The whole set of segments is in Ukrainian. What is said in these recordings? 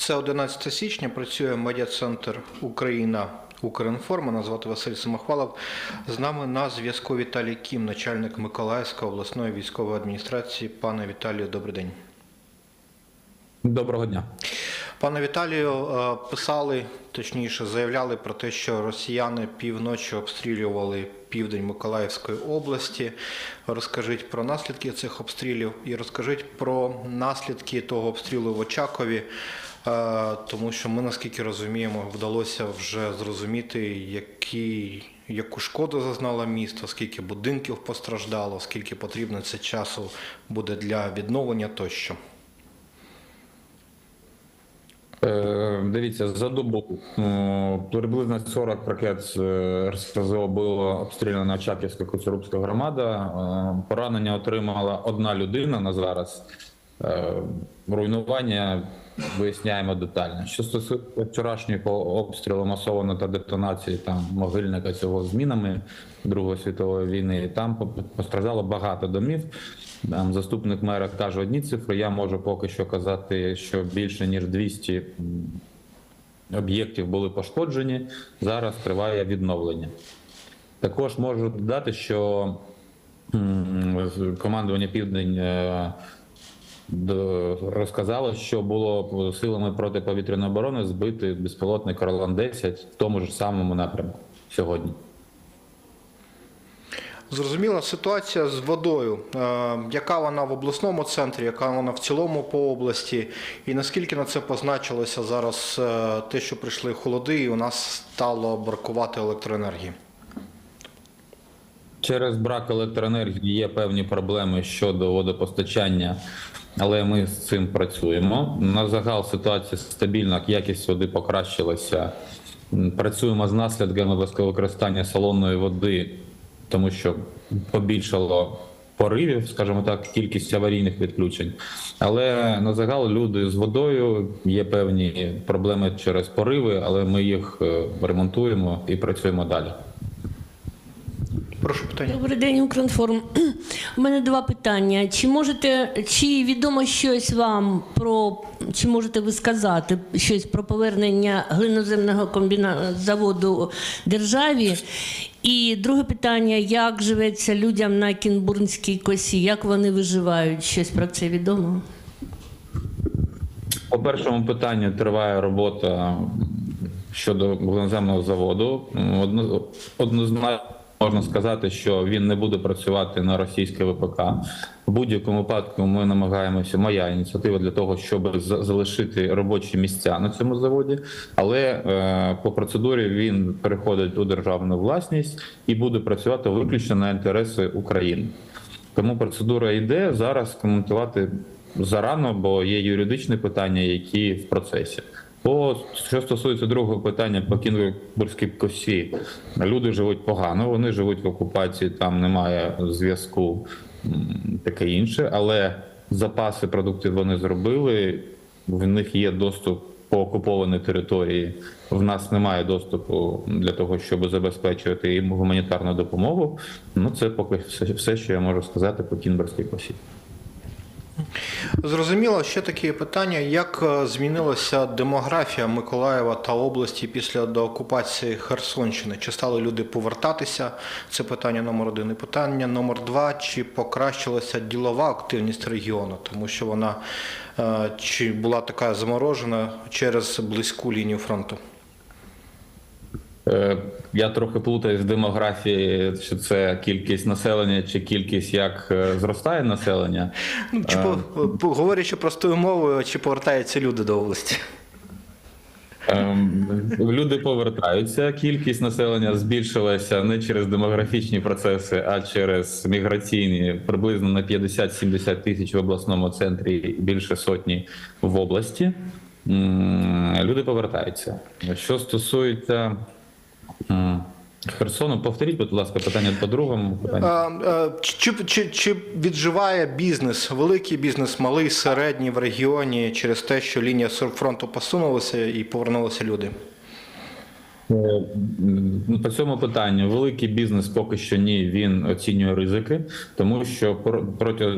Це 11 січня. Працює медіа-центр Україна Укрінформ. Мене звати Василь Самохвалов. З нами на зв'язку Віталій Кім, начальник Миколаївської обласної військової адміністрації. Пане Віталію, добрий день. Доброго дня. Пане Віталію, е, писали, точніше, заявляли про те, що росіяни півночі обстрілювали південь Миколаївської області. Розкажіть про наслідки цих обстрілів і розкажіть про наслідки того обстрілу в Очакові, тому що ми, наскільки розуміємо, вдалося вже зрозуміти, які, яку шкоду зазнало місто, скільки будинків постраждало, скільки потрібно це часу буде для відновлення тощо. Е, Дивіться, за добу е, приблизно 40 ракет з е, РСЗО було обстріляно Чаківська Коцюрубська громада. Е, Поранення отримала одна людина на зараз. Е, Руйнування виясняємо детально. Що стосується вчорашнього обстрілу масовано та детонації там могильника цього з мінами Другої світової війни, там постраждало багато домів. Там заступник мера каже одні цифри. Я можу поки що казати, що більше ніж 200 об'єктів були пошкоджені. Зараз триває відновлення. Також можу додати, що командування Південь розказало, що було силами протиповітряної оборони збити безпілотник Орлан 10 в тому ж самому напрямку сьогодні. Зрозуміла ситуація з водою. Е, Яка вона в обласному центрі, яка вона в цілому по області, і наскільки на це позначилося зараз е, те, що прийшли холоди, і у нас стало бракувати електроенергії? Через брак електроенергії є певні проблеми щодо водопостачання, але ми з цим працюємо. На загал ситуація стабільна, якість води покращилася. Працюємо з наслідками використання салонної води, тому що побільшало поривів, скажімо так, кількість аварійних відключень. Але на загал люди з водою є певні проблеми через пориви, але ми їх е, ремонтуємо і працюємо далі. Прошу питання. Добрий день, Укрінформ. У мене два питання. Чи можете, чи відомо щось вам про, чи можете ви сказати щось про повернення глиноземного комбіна... заводу державі? І друге питання: як живеться людям на Кінбурнській косі? Як вони виживають? Щось про це відомо? По першому питанню триває робота щодо глиноземного заводу. Одно- Однозначно можна сказати, що він не буде працювати на російське ВПК. В будь-якому випадку ми намагаємося. Моя ініціатива для того, щоб за- залишити робочі місця на цьому заводі. Але е, по процедурі він переходить у державну власність і буде працювати виключно на інтереси України. Тому процедура йде зараз коментувати зарано, бо є юридичні питання, які в процесі. По що стосується другого питання по Кінгурській косі, люди живуть погано, вони живуть в окупації, там немає зв'язку, таке інше, але запаси продуктів вони зробили. В них є доступ по окупованій території. В нас немає доступу для того, щоб забезпечувати їм гуманітарну допомогу. Ну це поки все, що я можу сказати по Кінберській косі. Зрозуміло, ще таке питання: як е, змінилася демографія Миколаєва та області після деокупації Херсонщини? Чи стали люди повертатися? Це питання номер один. І питання номер два: чи покращилася ділова активність регіону, тому що вона е, чи була така заморожена через близьку лінію фронту? Е, Я трохи плутаюсь в демографії, чи це кількість населення, чи кількість як е, зростає населення. Ну, чи по, по- говорячи простою мовою, чи повертаються люди до області? Люди повертаються. Кількість населення збільшилася не через демографічні процеси, а через міграційні приблизно на 50-70 тисяч в обласному центрі і більше сотні в області. Люди повертаються. Що стосується Херсону, повторіть, будь ласка, питання по другому питанню. Е, Чи, чи, чи відживає бізнес, великий бізнес, малий, середній в регіоні через те, що лінія фронту посунулася і повернулися люди? Е, По цьому питанню великий бізнес поки що ні, він оцінює ризики, тому що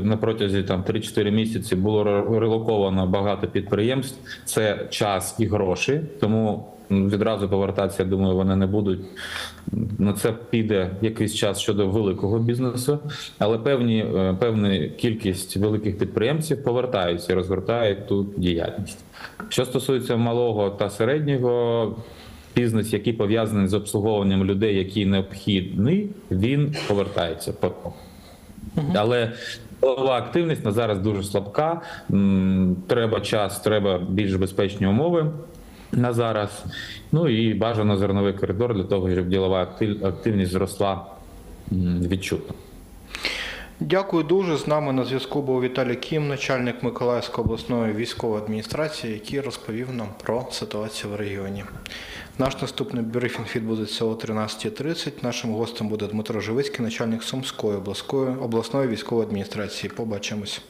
на протязі там 3-4 місяці було релоковано багато підприємств. Це час і гроші, тому відразу повертатися, я думаю, вони не будуть. На це піде якийсь час щодо великого бізнесу, але певні е, певна кількість великих підприємців повертаються і розгортають тут діяльність. Що стосується малого та середнього бізнес, який пов'язаний з обслуговуванням людей, який необхідний, він повертається потроху. Але Голова активність на зараз дуже слабка. Треба час, треба більш безпечні умови на зараз. Ну і бажано зерновий коридор для того, щоб ділова активність зросла відчутно. Дякую дуже. З нами на зв'язку був Віталій Кім, начальник Миколаївської обласної військової адміністрації, який розповів нам про ситуацію в регіоні. Наш наступний брифінг відбудеться о 13.30. Нашим гостем буде Дмитро Живицький, начальник Сумської обласної, військової адміністрації. Побачимось.